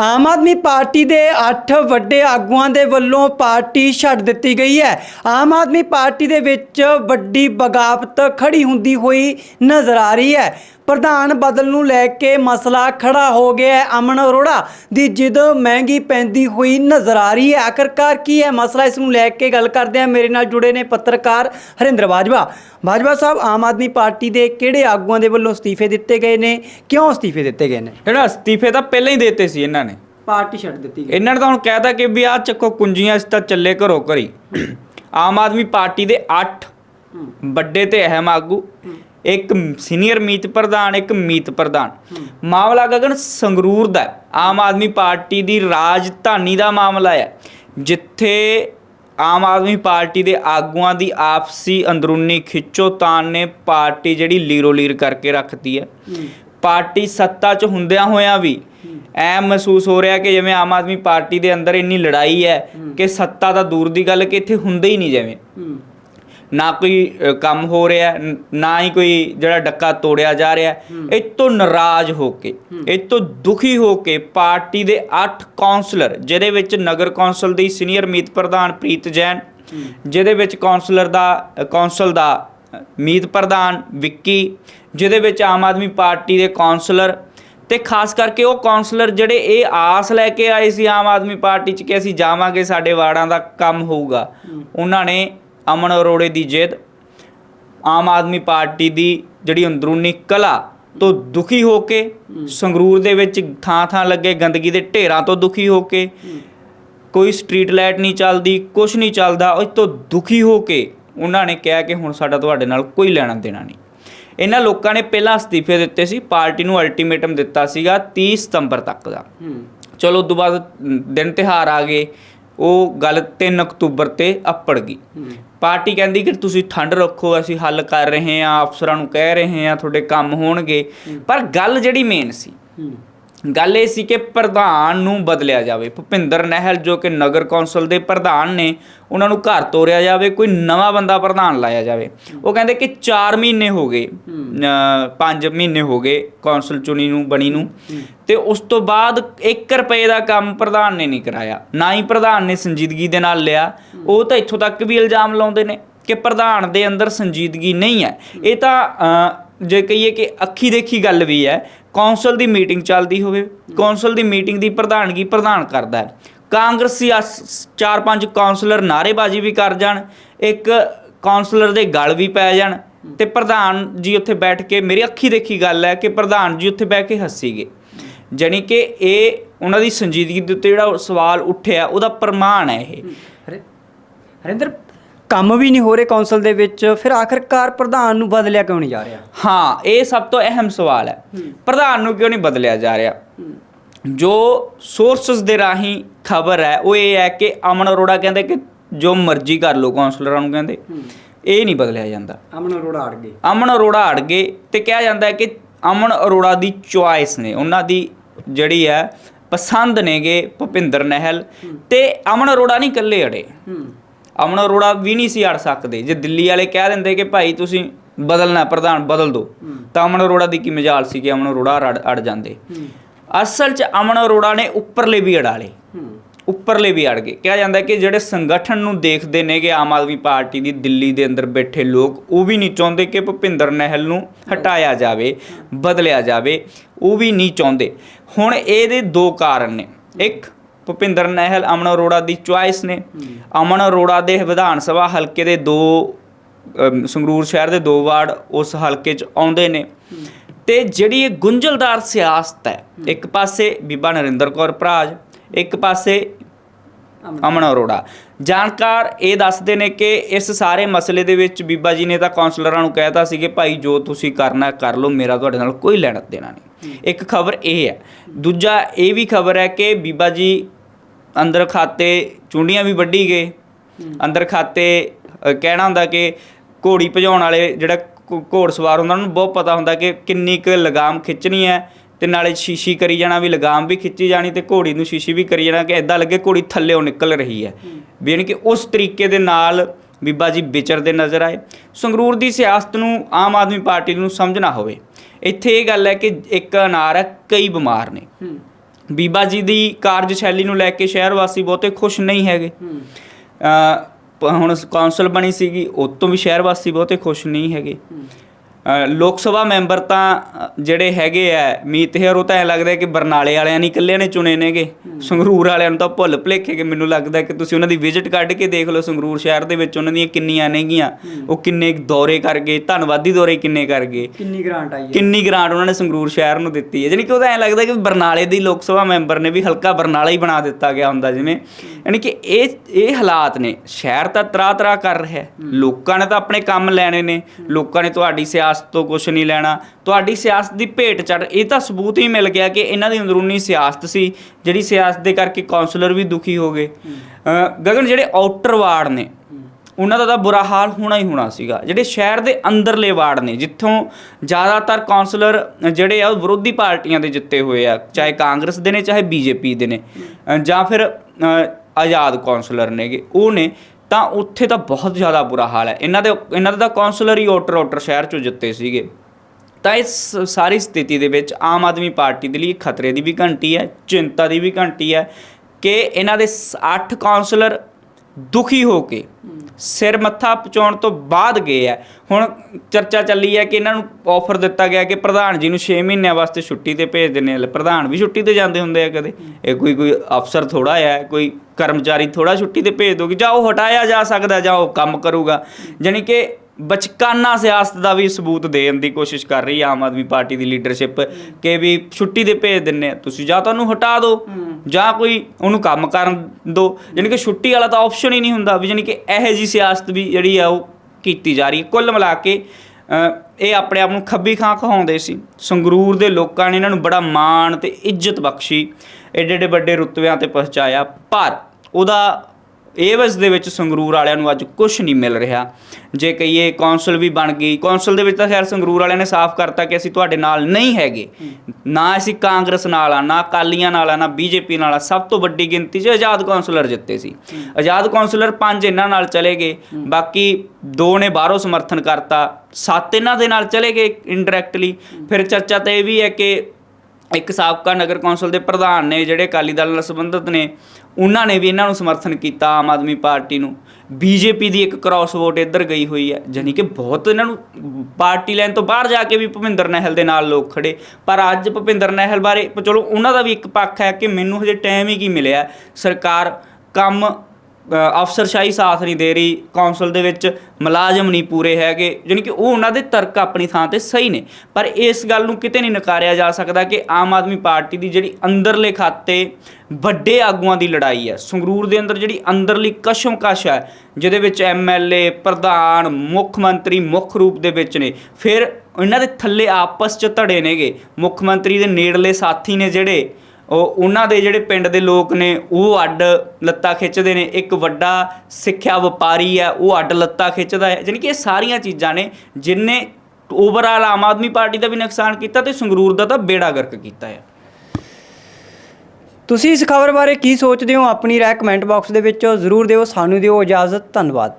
ਆਮ ਆਦਮੀ ਪਾਰਟੀ ਦੇ 8 ਵੱਡੇ ਆਗੂਆਂ ਦੇ ਵੱਲੋਂ ਪਾਰਟੀ ਛੱਡ ਦਿੱਤੀ ਗਈ ਹੈ। ਆਮ ਆਦਮੀ ਪਾਰਟੀ ਦੇ ਵਿੱਚ ਵੱਡੀ ਬਗਾਵਤ ਖੜੀ ਹੁੰਦੀ ਹੋਈ ਨਜ਼ਰ ਆ ਰਹੀ ਹੈ। ਪ੍ਰਧਾਨ ਬਦਲ ਨੂੰ ਲੈ ਕੇ ਮਸਲਾ ਖੜਾ ਹੋ ਗਿਆ ਹੈ। ਅਮਨ ਅਰੋੜਾ ਦੀ ਜਿੱਦ ਮਹਿੰਗੀ ਪੈਂਦੀ ਹੋਈ ਨਜ਼ਰ ਆ ਰਹੀ ਹੈ। ਆਖਰਕਾਰ ਕੀ ਹੈ ਮਸਲਾ? ਇਸ ਨੂੰ ਲੈ ਕੇ ਗੱਲ ਕਰਦੇ ਹਾਂ। ਮੇਰੇ ਨਾਲ ਜੁੜੇ ਨੇ ਪੱਤਰਕਾਰ ਹਰਿੰਦਰ ਬਾਜਵਾ। ਬਾਜਵਾ ਸਾਹਿਬ ਆਮ ਆਦਮੀ ਪਾਰਟੀ ਦੇ ਕਿਹੜੇ ਆਗੂਆਂ ਦੇ ਵੱਲੋਂ ਅਸਤੀਫੇ ਦਿੱਤੇ ਗਏ ਨੇ? ਕਿਉਂ ਅਸਤੀਫੇ ਦਿੱਤੇ ਗਏ ਨੇ? ਜਿਹੜਾ ਅਸਤੀਫੇ ਤਾਂ ਪਹਿਲਾਂ ਹੀ ਦਿੱਤੇ ਸੀ ਇਹਨਾਂ ਨੇ। ਪਾਰਟੀ ਛੱਡ ਦਿੱਤੀ ਗਈ। ਇਹਨਾਂ ਨੇ ਤਾਂ ਹੁਣ ਕਹਿਤਾ ਕਿ ਵੀ ਆ ਚੱਕੋ ਕੁੰਜੀਆਂ ਇਸ ਤਾਂ ਚੱਲੇ ਘਰੋਂ ਘਰੀ। ਆਮ ਆਦਮੀ ਪਾਰਟੀ ਦੇ 8 ਵੱਡੇ ਤੇ ਅਹਿਮ ਆਗੂ। ਇੱਕ ਸੀਨੀਅਰ ਮੀਤ ਪ੍ਰਧਾਨ ਇੱਕ ਮੀਤ ਪ੍ਰਧਾਨ। ਮਾਮਲਾ ਗਗਨ ਸੰਗਰੂਰ ਦਾ ਹੈ। ਆਮ ਆਦਮੀ ਪਾਰਟੀ ਦੀ ਰਾਜਧਾਨੀ ਦਾ ਮਾਮਲਾ ਹੈ। ਜਿੱਥੇ ਆਮ ਆਦਮੀ ਪਾਰਟੀ ਦੇ ਆਗੂਆਂ ਦੀ ਆਪਸੀ ਅੰਦਰੂਨੀ ਖਿੱਚੋਤਾਣ ਨੇ ਪਾਰਟੀ ਜਿਹੜੀ ਲੀਰੋ ਲੀਰ ਕਰਕੇ ਰੱਖਤੀ ਹੈ। ਪਾਰਟੀ ਸੱਤਾ 'ਚ ਹੁੰਦਿਆਂ ਹੋਇਆਂ ਵੀ ਐ ਮਹਿਸੂਸ ਹੋ ਰਿਹਾ ਕਿ ਜਿਵੇਂ ਆਮ ਆਦਮੀ ਪਾਰਟੀ ਦੇ ਅੰਦਰ ਇੰਨੀ ਲੜਾਈ ਹੈ ਕਿ ਸੱਤਾ ਦਾ ਦੂਰ ਦੀ ਗੱਲ ਕਿ ਇੱਥੇ ਹੁੰਦਾ ਹੀ ਨਹੀਂ ਜਿਵੇਂ। ਨਾ ਕੋਈ ਅ, ਕੰਮ ਹੋ ਰਿਹਾ ਨ- ਨਾ ਹੀ ਕੋਈ ਜਿਹੜਾ ਡੱਕਾ ਤੋੜਿਆ ਜਾ ਰਿਹਾ। ਇਹ ਤੋਂ ਨਾਰਾਜ਼ ਹੋ ਕੇ ਇਹ ਤੋਂ ਦੁਖੀ ਹੋ ਕੇ ਪਾਰਟੀ ਦੇ 8 ਕਾਉਂਸਲਰ ਜਿਹਦੇ ਵਿੱਚ ਨਗਰ ਕੌਂਸਲ ਦੀ ਸੀਨੀਅਰ ਮੀਤ ਪ੍ਰਧਾਨ ਪ੍ਰੀਤ ਜੈਨ ਜਿਹਦੇ ਵਿੱਚ ਕਾਉਂਸਲਰ ਦਾ ਅ, ਕੌਂਸਲ ਦਾ ਅ, ਮੀਤ ਪ੍ਰਧਾਨ ਵਿੱਕੀ ਜਿਹਦੇ ਵਿੱਚ ਆਮ ਆਦਮੀ ਪਾਰਟੀ ਦੇ ਕਾਉਂਸਲਰ ਤੇ ਖਾਸ ਕਰਕੇ ਉਹ ਕਾਉਂਸਲਰ ਜਿਹੜੇ ਇਹ ਆਸ ਲੈ ਕੇ ਆਏ ਸੀ ਆਮ ਆਦਮੀ ਪਾਰਟੀ 'ਚ ਕਿ ਅਸੀਂ ਜਾਵਾਂਗੇ ਸਾਡੇ ਵਾਰਡਾਂ ਦਾ ਕੰਮ ਹੋਊਗਾ। ਉਹਨਾਂ ਨੇ ਅਮਨ ਅਰੋੜੇ ਦੀ ਜਿੱਦ ਆਮ ਆਦਮੀ ਪਾਰਟੀ ਦੀ ਜਿਹੜੀ ਅੰਦਰੂਨੀ ਕਲਾ ਤੋਂ ਦੁਖੀ ਹੋ ਕੇ ਸੰਗਰੂਰ ਦੇ ਵਿੱਚ ਥਾਂ-ਥਾਂ ਲੱਗੇ ਗੰਦਗੀ ਦੇ ਢੇਰਾਂ ਤੋਂ ਦੁਖੀ ਹੋ ਕੇ ਕੋਈ ਸਟਰੀਟ ਲਾਈਟ ਨਹੀਂ ਚੱਲਦੀ ਕੁਝ ਨਹੀਂ ਚੱਲਦਾ ਉਸ ਤੋਂ ਦੁਖੀ ਹੋ ਕੇ ਉਹਨਾਂ ਨੇ ਕਿਹਾ ਕਿ ਹੁਣ ਸਾਡਾ ਤੁਹਾਡੇ ਨਾਲ ਕੋਈ ਲੈਣਾ ਦੇਣਾ ਨਹੀਂ। ਇਹਨਾਂ ਲੋਕਾਂ ਨੇ ਪਹਿਲਾਂ ਅਸਤੀਫੇ ਦਿੱਤੇ ਸੀ ਪਾਰਟੀ ਨੂੰ ਅਲਟੀਮੇਟਮ ਦਿੱਤਾ ਸੀਗਾ 30 ਸਤੰਬਰ ਤੱਕ ਦਾ। ਚਲੋ ਉਸ ਤੋਂ ਬਾਅਦ ਦਿਨ ਤਿਹਾਰ ਆ ਗਏ ਉਹ ਗੱਲ 3 ਅਕਤੂਬਰ ਤੇ ਅੱਪੜ ਗਈ। ਪਾਰਟੀ ਕਹਿੰਦੀ ਕਿ ਤੁਸੀਂ ਠੰਡ ਰੱਖੋ ਅਸੀਂ ਹੱਲ ਕਰ ਰਹੇ ਹਾਂ ਅਫਸਰਾਂ ਨੂੰ ਕਹਿ ਰਹੇ ਹਾਂ ਤੁਹਾਡੇ ਕੰਮ ਹੋਣਗੇ। ਪਰ ਗੱਲ ਜਿਹੜੀ ਮੇਨ ਸੀ ਗੱਲ ਇਹ ਸੀ ਕਿ ਪ੍ਰਧਾਨ ਨੂੰ ਬਦਲਿਆ ਜਾਵੇ। ਭੁਪਿੰਦਰ ਨਹਿਲ ਜੋ ਕਿ ਨਗਰ ਕੌਂਸਲ ਦੇ ਪ੍ਰਧਾਨ ਨੇ ਉਹਨਾਂ ਨੂੰ ਘਰ ਤੋਰਿਆ ਜਾਵੇ ਕੋਈ ਨਵਾਂ ਬੰਦਾ ਪ੍ਰਧਾਨ ਲਾਇਆ ਜਾਵੇ। ਉਹ ਕਹਿੰਦੇ ਕਿ 4 ਮਹੀਨੇ ਹੋ ਗਏ 5 ਮਹੀਨੇ ਹੋ ਗਏ ਕੌਂਸਲ ਚੁਣੀ ਨੂੰ ਬਣੀ ਨੂੰ। ਤੇ ਉਸ ਤੋਂ ਬਾਅਦ 1 ਰੁਪਏ ਦਾ ਕੰਮ ਪ੍ਰਧਾਨ ਨੇ ਨਹੀਂ ਕਰਾਇਆ। ਨਾ ਹੀ ਪ੍ਰਧਾਨ ਨੇ ਸੰਜੀਦਗੀ ਦੇ ਨਾਲ ਲਿਆ। ਉਹ ਤਾਂ ਇੱਥੋਂ ਤੱਕ ਵੀ ਇਲਜ਼ਾਮ ਲਾਉਂਦੇ ਨੇ ਕਿ ਪ੍ਰਧਾਨ ਦੇ ਅੰਦਰ ਸੰਜੀਦਗੀ ਨਹੀਂ ਹੈ। ਇਹ ਤਾਂ ਜੇ ਕਹੀਏ ਕਿ ਅੱਖੀ ਦੇਖੀ ਗੱਲ ਵੀ ਹੈ, ਕੌਂਸਲ ਦੀ ਮੀਟਿੰਗ ਚੱਲਦੀ ਹੋਵੇ, ਕੌਂਸਲ ਦੀ ਮੀਟਿੰਗ ਦੀ ਪ੍ਰਧਾਨਗੀ ਪ੍ਰਧਾਨ ਕਰਦਾ ਹੈ। ਕਾਂਗਰਸੀ ਅਸ- ਚਾਰ ਪੰਜ ਕਾਉਂਸਲਰ ਨਾਅਰੇਬਾਜ਼ੀ ਵੀ ਕਰ ਜਾਣ, ਇੱਕ ਕਾਉਂਸਲਰ ਦੇ ਗਲ ਵੀ ਪੈ ਜਾਣ ਤੇ ਪ੍ਰਧਾਨ ਜੀ ਉੱਥੇ ਬੈਠ ਕੇ, ਮੇਰੀ ਅੱਖੀ ਦੇਖੀ ਗੱਲ ਹੈ ਕਿ ਪ੍ਰਧਾਨ ਜੀ ਉੱਥੇ ਬਹਿ ਕੇ ਹੱਸੀਗੇ। ਜਾਣੀ ਕਿ ਇਹ ਉਹਨਾਂ ਦੀ ਸੰਜੀਦਗੀ ਦੇ ਉੱਤੇ ਜਿਹੜਾ ਸਵਾਲ ਉੱਠਿਆ, ਉਹਦਾ ਪ੍ਰਮਾਣ ਹੈ ਇਹ। ਹਰਿੰਦਰ ਕੰਮ ਵੀ ਨਹੀਂ ਹੋ ਰਹੇ ਕੌਂਸਲ ਦੇ ਵਿੱਚ ਫਿਰ ਆਖਰਕਾਰ ਪ੍ਰਧਾਨ ਨੂੰ ਬਦਲਿਆ ਕਿਉਂ ਨਹੀਂ ਜਾ ਰਿਹਾ? ਹਾਂ ਇਹ ਸਭ ਤੋਂ ਅਹਿਮ ਸਵਾਲ ਹੈ। ਪ੍ਰਧਾਨ ਨੂੰ ਕਿਉਂ ਨਹੀਂ ਬਦਲਿਆ ਜਾ ਰਿਹਾ? ਜੋ ਸੋਰਸਸ ਦੇ ਰਾਹੀਂ ਖਬਰ ਹੈ ਉਹ ਇਹ ਹੈ ਕਿ ਅਮਨ ਅਰੋੜਾ ਕਹਿੰਦੇ ਕਿ ਜੋ ਮਰਜ਼ੀ ਕਰ ਲਓ ਕਾਉਂਸਲਰਾਂ ਨੂੰ ਕਹਿੰਦੇ। ਇਹ ਨਹੀਂ ਬਦਲਿਆ ਜਾਂਦਾ। ਅਮਨ ਅਰੋੜਾ ਅੜ ਗਏ। ਅਮਨ ਅਰੋੜਾ ਅੜ ਗਏ ਤੇ ਕਿਹਾ ਜਾਂਦਾ ਹੈ ਕਿ ਅਮਨ ਅਰੋੜਾ ਦੀ ਚੁਆਇਸ ਨੇ ਉਹਨਾਂ ਦੀ ਜਿਹੜੀ ਹੈ ਪਸੰਦ ਨੇਗੇ ਭੁਪਿੰਦਰ ਨਹਿਲ ਤੇ ਅਮਨ ਅਰੋੜਾ ਨਹੀਂ ਇਕੱਲੇ ਅੜੇ। ਅਮਨ ਅਰੋੜਾ ਵੀ ਨਹੀਂ ਸੀ ਅੜ ਸਕਦੇ। ਜੇ ਦਿੱਲੀ ਵਾਲੇ ਕਹਿ ਦਿੰਦੇ ਕਿ ਭਾਈ ਤੁਸੀਂ ਬਦਲਣਾ ਪ੍ਰਧਾਨ ਬਦਲ ਦਿਓ ਤਾਂ ਅਮਨ ਅਰੋੜਾ ਦੀ ਕੀ ਮਜਾਲ ਸੀ ਕਿ ਅਮਨ ਅਰੋੜਾ ਅੜ ਜਾਂਦੇ। ਅਸਲ 'ਚ ਅਮਨ ਅਰੋੜਾ ਨੇ ਉੱਪਰਲੇ ਵੀ ਅੜਾ ਲਏ। ਉੱਪਰਲੇ ਵੀ ਅੜ ਗਏ। ਕਿਹਾ ਜਾਂਦਾ ਕਿ ਜਿਹੜੇ ਸੰਗਠਨ ਨੂੰ ਦੇਖਦੇ ਨੇ ਕਿ ਆਮ ਆਦਮੀ ਪਾਰਟੀ ਦੀ ਦਿੱਲੀ ਦੇ ਅੰਦਰ ਬੈਠੇ ਲੋਕ ਉਹ ਵੀ ਨਹੀਂ ਚਾਹੁੰਦੇ ਕਿ ਭੁਪਿੰਦਰ ਨਹਿਲ ਨੂੰ ਹਟਾਇਆ ਜਾਵੇ ਬਦਲਿਆ ਜਾਵੇ ਉਹ ਵੀ ਨਹੀਂ ਚਾਹੁੰਦੇ। ਹੁਣ ਇਹਦੇ ਦੋ ਕਾਰਨ ਨੇ। ਇੱਕ ਭੁਪਿੰਦਰ ਨਹਿਲ, ਅਮਨ ਅਰੋੜਾ ਦੀ ਚੁਆਇਸ ਨੇ। ਅਮਨ ਅਰੋੜਾ ਦੇ ਵਿਧਾਨ ਸਭਾ ਹਲਕੇ ਦੇ ਦੋ ਸੰਗਰੂਰ ਸ਼ਹਿਰ ਦੇ ਦੋ ਵਾਰਡ ਉਸ ਹਲਕੇ 'ਚ ਆਉਂਦੇ ਨੇ। ਤੇ ਜਿਹੜੀ ਇਹ ਗੁੰਝਲਦਾਰ ਸਿਆਸਤ ਹੈ, ਇੱਕ ਪਾਸੇ ਬੀਬਾ ਨਰਿੰਦਰ ਕੌਰ ਭਰਾਜ, ਇੱਕ ਪਾਸੇ ਅਮਨ ਅਰੋੜਾ। ਜਾਣਕਾਰ ਇਹ ਦੱਸਦੇ ਨੇ ਕਿ ਇਸ ਸਾਰੇ ਮਸਲੇ ਦੇ ਵਿੱਚ ਬੀਬਾ ਜੀ ਨੇ ਤਾਂ ਕਾਉਂਸਲਰਾਂ ਨੂੰ ਕਹਿਤਾ ਸੀ ਕਿ ਭਾਈ ਜੋ ਤੁਸੀਂ ਕਰਨਾ ਕਰ ਲਓ, ਮੇਰਾ ਤੁਹਾਡੇ ਨਾਲ ਕੋਈ ਲੈਣਾ ਦੇਣਾ ਨਹੀਂ। ਇੱਕ ਖਬਰ ਇਹ ਹੈ। ਦੂਜਾ ਇਹ ਵੀ ਖਬਰ ਹੈ ਕਿ ਬੀਬਾ ਜੀ ਅੰਦਰ ਖਾਤੇ ਚੁੰਡੀਆਂ ਵੀ ਵੱਢੀ ਗਏ। ਅੰਦਰ ਖਾਤੇ ਕਹਿਣਾ ਹੁੰਦਾ ਕਿ ਘੋੜੀ ਭਜਾਉਣ ਵਾਲੇ ਜਿਹੜਾ ਘੋੜ ਸਵਾਰ ਹੁੰਦਾ ਉਹਨਾਂ ਨੂੰ ਬਹੁਤ ਪਤਾ ਹੁੰਦਾ ਕਿ ਕਿੰਨੀ ਕੁ ਲਗਾਮ ਖਿੱਚਣੀ ਹੈ ਤੇ ਨਾਲੇ ਸ਼ੀਸ਼ੀ ਕਰੀ ਜਾਣਾ ਵੀ ਲਗਾਮ ਵੀ ਖਿੱਚੀ ਜਾਣੀ ਤੇ ਘੋੜੀ ਨੂੰ ਸ਼ੀਸ਼ੀ ਵੀ ਕਰੀ ਜਾਣਾ ਕਿ ਐਦਾਂ ਲੱਗੇ ਘੋੜੀ ਥੱਲੇੋਂ ਨਿਕਲ ਰਹੀ ਹੈ। ਵੀ ਯਾਨੀ ਕਿ ਉਸ ਤਰੀਕੇ ਦੇ ਨਾਲ ਬੀਬਾ ਜੀ ਵਿਚਰਦੇ ਨਜ਼ਰ ਆਏ। ਸੰਗਰੂਰ ਦੀ ਸਿਆਸਤ ਨੂੰ ਆਮ ਆਦਮੀ ਪਾਰਟੀ ਨੂੰ ਸਮਝਣਾ ਹੋਵੇ। ਇੱਥੇ ਇਹ ਗੱਲ ਹੈ ਕਿ ਇੱਕ ਅਨਾਰ ਹੈ ਕਈ ਬਿਮਾਰ ਨੇ। ਬੀਬਾ ਜੀ ਦੀ ਕਾਰਜਸ਼ੈਲੀ ਨੂੰ ਲੈ ਕੇ ਸ਼ਹਿਰ ਵਾਸੀ ਬਹੁਤੇ ਖੁਸ਼ ਨਹੀਂ ਹੈਗੇ। ਹੁਣ ਕੌਂਸਲ ਬਣੀ ਸੀਗੀ ਉਹ ਤੋਂ ਵੀ ਸ਼ਹਿਰ ਵਾਸੀ ਬਹੁਤੇ ਖੁਸ਼ ਨਹੀਂ ਹੈਗੇ। ਲੋਕ ਸਭਾ ਮੈਂਬਰ ਤਾਂ ਜਿਹੜੇ ਹੈਗੇ ਆ ਮੀਤ ਹੇਰ ਉਹ ਤਾਂ ਐ ਲੱਗਦਾ ਕਿ ਬਰਨਾਲੇ ਵਾਲਿਆਂ ਨੇ ਇਕੱਲਿਆਂ ਨੇ ਚੁਣੇ ਨੇਗੇ। ਸੰਗਰੂਰ ਵਾਲਿਆਂ ਨੂੰ ਤਾਂ ਭੁੱਲ ਭੁਲੇਖੇ ਕਿ ਮੈਨੂੰ ਲੱਗਦਾ ਕਿ ਤੁਸੀਂ ਉਹਨਾਂ ਦੀ ਵਿਜ਼ਿਟ ਕੱਢ ਕੇ ਦੇਖ ਲਓ ਸੰਗਰੂਰ ਸ਼ਹਿਰ ਦੇ ਵਿੱਚ ਉਹਨਾਂ ਦੀਆਂ ਕਿੰਨੀਆਂ ਨੇਗੀਆਂ। ਉਹ ਕਿੰਨੇ ਦੌਰੇ ਕਰ ਗਏ ਧੰਨਵਾਦੀ ਦੌਰੇ ਕਿੰਨੇ ਕਰ ਗਏ। ਕਿੰਨੀ ਗ੍ਰਾਂਟ ਆਈ ਹੈ? ਕਿੰਨੀ ਗ੍ਰਾਂਟ ਉਹਨਾਂ ਨੇ ਸੰਗਰੂਰ ਸ਼ਹਿਰ ਨੂੰ ਦਿੱਤੀ ਹੈ। ਜਾਣੀ ਕਿ ਉਹਦਾ ਐ ਲੱਗਦਾ ਕਿ ਬਰਨਾਲੇ ਦੀ ਲੋਕ ਸਭਾ ਮੈਂਬਰ ਨੇ ਵੀ ਹਲਕਾ ਬਰਨਾਲਾ ਹੀ ਬਣਾ ਦਿੱਤਾ ਗਿਆ ਹੁੰਦਾ ਜਿਵੇਂ। ਯਾਨੀ ਕਿ ਇਹ ਇਹ ਹਾਲਾਤ ਨੇ। ਸ਼ਹਿਰ ਤਾਂ ਤਰਾ ਤਰਾ ਕਰ ਰਿਹਾ ਹੈ। ਲੋਕਾਂ ਨੇ ਤਾਂ ਆਪਣੇ ਕੰਮ ਲੈਣੇ ਨੇ। ਲੋਕਾਂ ਨੇ ਤੁਹਾਡੀ ਸਿਆਸਤ ਤੋਂ ਕੁਝ ਨਹੀਂ ਲੈਣਾ। ਤੁਹਾਡੀ ਸਿਆਸਤ ਦੀ ਭੇਟ ਚੜ ਇਹ ਤਾਂ ਸਬੂਤ ਹੀ ਮਿਲ ਗਿਆ ਕਿ ਇਹਨਾਂ ਦੀ ਅੰਦਰੂਨੀ ਸਿਆਸਤ ਸੀ ਜਿਹੜੀ ਸਿਆਸਤ ਦੇ ਕਰਕੇ ਕਾਉਂਸਲਰ ਵੀ ਦੁਖੀ ਹੋ ਗਏ। ਗਗਨ ਜਿਹੜੇ ਆਊਟਰ ਵਾਰਡ ਨੇ ਉਹਨਾਂ ਦਾ ਤਾਂ ਬੁਰਾ ਹਾਲ ਹੋਣਾ ਹੀ ਹੋਣਾ ਸੀਗਾ। ਜਿਹੜੇ ਸ਼ਹਿਰ ਦੇ ਅੰਦਰਲੇ ਵਾਰਡ ਨੇ ਜਿੱਥੋਂ ਜ਼ਿਆਦਾਤਰ ਕਾਉਂਸਲਰ ਜਿਹੜੇ ਆ ਉਹ ਵਿਰੋਧੀ ਪਾਰਟੀਆਂ ਦੇ ਜਿੱਤੇ ਹੋਏ ਆ ਚਾਹੇ ਕਾਂਗਰਸ ਦੇ ਨੇ ਚਾਹੇ ਬੀਜੇਪੀ ਦੇ ਨੇ। ਜਾਂ ਫਿਰ ਆਜ਼ਾਦ ਕਾਉਂਸਲਰ ਨੇਗੇ। ਉਹ ਨੇ ਤਾਂ ਉੱਥੇ ਤਾਂ ਬਹੁਤ ਜ਼ਿਆਦਾ ਬੁਰਾ ਹਾਲ ਹੈ। ਇਹਨਾਂ ਦੇ ਇਹਨਾਂ ਦਾ ਤਾਂ ਕਾਉਂਸਲਰ ਹੀ ਓਟਰ ਓਟਰ ਸ਼ਹਿਰ ਚੋਂ ਜਿੱਤੇ ਸੀਗੇ। ਤਾਂ ਇਸ ਸਾਰੀ ਸਥਿਤੀ ਦੇ ਵਿੱਚ ਆਮ ਆਦਮੀ ਪਾਰਟੀ ਦੇ ਲਈ ਖਤਰੇ ਦੀ ਵੀ ਘੰਟੀ ਹੈ, ਚਿੰਤਾ ਦੀ ਵੀ ਘੰਟੀ ਹੈ ਕਿ ਇਹਨਾਂ ਦੇ 8 ਕਾਉਂਸਲਰ ਦੁਖੀ ਹੋ ਕੇ, ਸਿਰ ਮੱਥਾ ਪਚਾਉਣ ਤੋਂ ਬਾਅਦ ਗਏ ਆ। ਹੁਣ ਚਰਚਾ ਚੱਲੀ ਹੈ ਕਿ ਇਹਨਾਂ ਨੂੰ ਆਫਰ ਦਿੱਤਾ ਗਿਆ ਕਿ ਪ੍ਰਧਾਨ ਜੀ ਨੂੰ 6 ਮਹੀਨਿਆਂ ਵਾਸਤੇ ਛੁੱਟੀ ਤੇ ਭੇਜ ਦਿੰਦੇ ਆ। ਪ੍ਰਧਾਨ ਵੀ ਛੁੱਟੀ ਤੇ ਜਾਂਦੇ ਹੁੰਦੇ ਆ ਕਦੇ। ਇਹ ਕੋਈ ਕੋਈ ਅਫਸਰ ਥੋੜਾ ਹੈ ਕੋਈ ਕਰਮਚਾਰੀ ਥੋੜਾ ਛੁੱਟੀ ਤੇ ਭੇਜ ਦੋਗੇ ਜਾਂ ਉਹ ਹਟਾਇਆ ਜਾ ਸਕਦਾ ਜਾਂ ਉਹ ਕੰਮ ਕਰੂਗਾ। ਜਾਣੀ ਕਿ ਬਚਕਾਨਾ ਸਿਆਸਤ ਦਾ ਵੀ ਸਬੂਤ ਦੇਣ ਦੀ ਕੋਸ਼ਿਸ਼ ਕਰ ਰਹੀ ਹੈ ਆਮ ਆਦਮੀ ਪਾਰਟੀ ਦੀ ਲੀਡਰਸ਼ਿਪ ਕਿ ਵੀ ਛੁੱਟੀ ਤੇ ਭੇਜ ਦਿੰਨੇ ਆ। ਤੁਸੀਂ ਜਾਂ ਤਾਂ ਉਹਨੂੰ ਹਟਾ ਦਿਓ ਜਾਂ ਕੋਈ ਉਹਨੂੰ ਕੰਮ ਕਰਨ ਦਿਓ ਯਾਨੀ ਕਿ ਛੁੱਟੀ ਵਾਲਾ ਤਾਂ ਆਪਸ਼ਨ ਹੀ ਨਹੀਂ ਹੁੰਦਾ ਵੀ ਯਾਨੀ ਕਿ ਇਹੋ ਜੀ ਸਿਆਸਤ ਵੀ ਜਿਹੜੀ ਆ ਉਹ ਕੀਤੀ ਜਾ ਰਹੀ ਹੈ। ਕੁੱਲ ਮਿਲਾ ਕੇ ਇਹ ਆਪਣੇ ਆਪ ਨੂੰ ਖੱਬੀ ਖਾਂ ਕਹਾਉਂਦੇ ਸੀ। ਸੰਗਰੂਰ ਦੇ ਲੋਕਾਂ ਨੇ ਇਹਨਾਂ ਨੂੰ ਬੜਾ ਮਾਣ ਤੇ ਇੱਜ਼ਤ ਬਖਸ਼ੀ ਏਡੇ ਏਡੇ ਵੱਡੇ ਰੁਤਬਿਆਂ ਤੇ ਪਹੁੰਚਾਇਆ। ਪਰ ਉਹਦਾ ਏਵਜ਼ ਦੇ ਵਿੱਚ ਸੰਗਰੂਰ ਵਾਲਿਆਂ ਨੂੰ ਅੱਜ ਕੁਝ ਨਹੀਂ ਮਿਲ ਰਿਹਾ। ਜੇ ਕਹੀਏ ਕੌਂਸਲ ਵੀ ਬਣ ਗਈ। ਕੌਂਸਲ ਦੇ ਵਿੱਚ ਤਾਂ ਖੈਰ ਸੰਗਰੂਰ ਵਾਲਿਆਂ ਨੇ ਸਾਫ਼ ਕਰਤਾ ਕਿ ਅਸੀਂ ਤੁਹਾਡੇ ਨਾਲ ਨਹੀਂ ਹੈਗੇ। ਨਾ ਅਸੀਂ ਕਾਂਗਰਸ ਨਾਲ ਆ, ਨਾ ਅਕਾਲੀਆਂ ਨਾਲ ਆ, ਨਾ ਬੀਜੇਪੀ ਨਾਲ ਆ। ਸਭ ਤੋਂ ਵੱਡੀ ਗਿਣਤੀ 'ਚ ਆਜ਼ਾਦ ਕੌਂਸਲਰ ਜਿੱਤੇ ਸੀ। ਆਜ਼ਾਦ ਕੌਂਸਲਰ ਪੰਜ ਇਹਨਾਂ ਨਾਲ ਚਲੇ ਗਏ। ਬਾਕੀ ਦੋ ਨੇ ਬਾਹਰੋਂ ਸਮਰਥਨ ਕਰਤਾ। ਸੱਤ ਇਹਨਾਂ ਦੇ ਨਾਲ ਚਲੇ ਗਏ ਇਨਡਾਇਰੈਕਟਲੀ ਫਿਰ ਚਰਚਾ ਤਾਂ ਇਹ ਵੀ ਹੈ ਕਿ ਇੱਕ ਸਾਬਕਾ ਨਗਰ ਕੌਂਸਲ ਦੇ ਪ੍ਰਧਾਨ ਨੇ, ਜਿਹੜੇ ਅਕਾਲੀ ਦਲ ਨਾਲ ਸੰਬੰਧਿਤ ਨੇ, ਉਹਨਾਂ ਨੇ ਵੀ ਇਹਨਾਂ ਨੂੰ ਸਮਰਥਨ ਕੀਤਾ ਆਮ ਆਦਮੀ ਪਾਰਟੀ ਨੂੰ। ਬੀਜੇਪੀ ਦੀ ਇੱਕ ਕ੍ਰਾਸ ਵੋਟ ਇੱਧਰ ਗਈ ਹੋਈ ਹੈ ਜਾਨੀ ਕਿ ਬਹੁਤ ਇਹਨਾਂ ਨੂੰ ਪਾਰਟੀ ਲਾਈਨ ਤੋਂ ਬਾਹਰ ਜਾ ਕੇ ਵੀ ਭੁਪਿੰਦਰ ਨਹਿਲ ਦੇ ਨਾਲ ਲੋਕ ਖੜੇ। ਪਰ ਅੱਜ ਭੁਪਿੰਦਰ ਨਹਿਲ ਬਾਰੇ, ਚਲੋ ਉਹਨਾਂ ਦਾ ਵੀ ਇੱਕ ਪੱਖ ਹੈ ਕਿ ਮੈਨੂੰ ਹਜੇ ਟਾਈਮ ਹੀ ਕੀ ਮਿਲਿਆ। ਸਰਕਾਰ ਕੰਮ ਅਫਸਰਸ਼ਾਹੀ ਸਾਥ ਨਹੀਂ ਦੇ ਰਹੀ, ਕੌਂਸਲ ਦੇ ਵਿੱਚ ਮੁਲਾਜ਼ਮ ਨਹੀਂ ਪੂਰੇ ਹੈਗੇ, ਜਾਣੀ ਕਿ ਉਹ ਉਹਨਾਂ ਦੇ ਤਰਕ ਆਪਣੀ ਥਾਂ ਤੇ ਸਹੀ ਨੇ। ਪਰ ਇਸ ਗੱਲ ਨੂੰ ਕਿਤੇ ਨਹੀਂ ਨਕਾਰਿਆ ਜਾ ਸਕਦਾ ਕਿ ਆਮ ਆਦਮੀ ਪਾਰਟੀ ਦੀ ਜਿਹੜੀ ਅੰਦਰਲੇ ਖਾਤੇ ਵੱਡੇ ਆਗੂਆਂ ਦੀ ਲੜਾਈ ਹੈ, ਸੰਗਰੂਰ ਦੇ ਅੰਦਰ ਜਿਹੜੀ ਅੰਦਰਲੀ ਕਸ਼ਮਕਸ਼ ਹੈ, ਜਿਹਦੇ ਵਿੱਚ ਐਮਐਲਏ ਪ੍ਰਧਾਨ, ਮੁੱਖ ਮੰਤਰੀ ਮੁੱਖ ਰੂਪ ਦੇ ਵਿੱਚ ਨੇ, ਫਿਰ ਇਹਨਾਂ ਦੇ ਥੱਲੇ ਆਪਸ 'ਚ ਧੜੇ ਨੇਗੇ। ਮੁੱਖ ਮੰਤਰੀ ਦੇ ਨੇੜਲੇ ਸਾਥੀ ਨੇ ਜਿਹੜੇ ਉਹ ਉਹਨਾਂ ਦੇ ਜਿਹੜੇ ਪਿੰਡ ਦੇ ਲੋਕ ਨੇ, ਉਹ ਅੱਡ ਲੱਤਾਂ ਖਿੱਚਦੇ ਨੇ। ਇੱਕ ਵੱਡਾ ਸਿੱਖਿਆ ਵਪਾਰੀ ਹੈ, ਉਹ ਅੱਡ ਲੱਤਾਂ ਖਿੱਚਦਾ ਹੈ। ਯਾਨੀ ਕਿ ਇਹ ਸਾਰੀਆਂ ਚੀਜ਼ਾਂ ਨੇ ਜਿਨਨੇ ਓਵਰਆਲ ਆਮ ਆਦਮੀ ਪਾਰਟੀ ਦਾ ਵੀ ਨੁਕਸਾਨ ਕੀਤਾ ਤੇ ਸੰਗਰੂਰ ਦਾ ਤਾਂ ਬੇੜਾ ਗਰਕ ਕੀਤਾ ਹੈ। ਤੁਸੀਂ ਇਸ ਖਬਰ ਬਾਰੇ ਕੀ ਸੋਚਦੇ ਹੋ? ਆਪਣੀ ਰਾਏ ਕਮੈਂਟ ਬਾਕਸ ਦੇ ਵਿੱਚ ਜ਼ਰੂਰ ਦਿਓ। ਸਾਨੂੰ ਦਿਓ ਇਜਾਜ਼ਤ। ਧੰਨਵਾਦ।